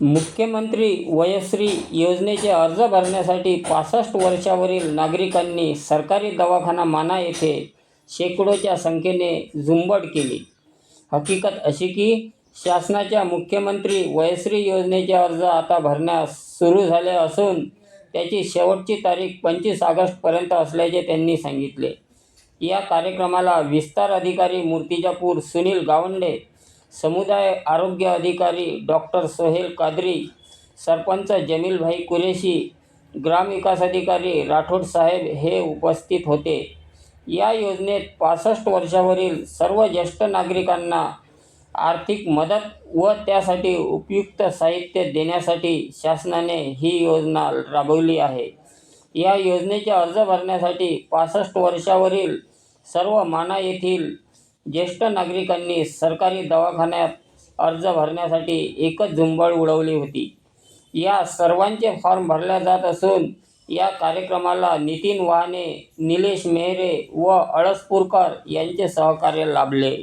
मुख्यमंत्री वयश्री योजनेचे अर्ज भरण्यासाठी पासष्ट वर्षावरील नागरिकांनी सरकारी दवाखाना माना येथे शेकडोच्या संख्येने झुंबड केली. हकीकत अशी की शासनाच्या मुख्यमंत्री वयश्री योजनेचे अर्ज आता भरण्यास सुरू झाले असून त्याची शेवटची तारीख पंचवीस ऑगस्टपर्यंत असल्याचे त्यांनी सांगितले. या कार्यक्रमाला विस्तार अधिकारी मूर्तिजापूर सुनील गावंडे समुदाय आरोग्य अधिकारी डॉक्टर सोहेल कादरी सरपंच जमीलभाई कुरेशी ग्रामविकास अधिकारी राठोड साहेब हे उपस्थित होते. या योजनेत पासष्ट वर्षावरील सर्व ज्येष्ठ नागरिकांना आर्थिक मदत व त्यासाठी उपयुक्त साहित्य देण्यासाठी शासनाने ही योजना राबवली आहे. या योजनेचे अर्ज भरण्यासाठी पासष्ट वर्षावरील सर्व माना येथील ज्येष्ठ नागरिकांनी सरकारी दवाखान्यात अर्ज भरण्यासाठी एकच झुंबड उडवली होती. या सर्वांचे फॉर्म भरल्या जात असून या कार्यक्रमाला नितीन वाहने निलेश मेहरे व अळसपूरकर यांचे सहकार्य लाभले.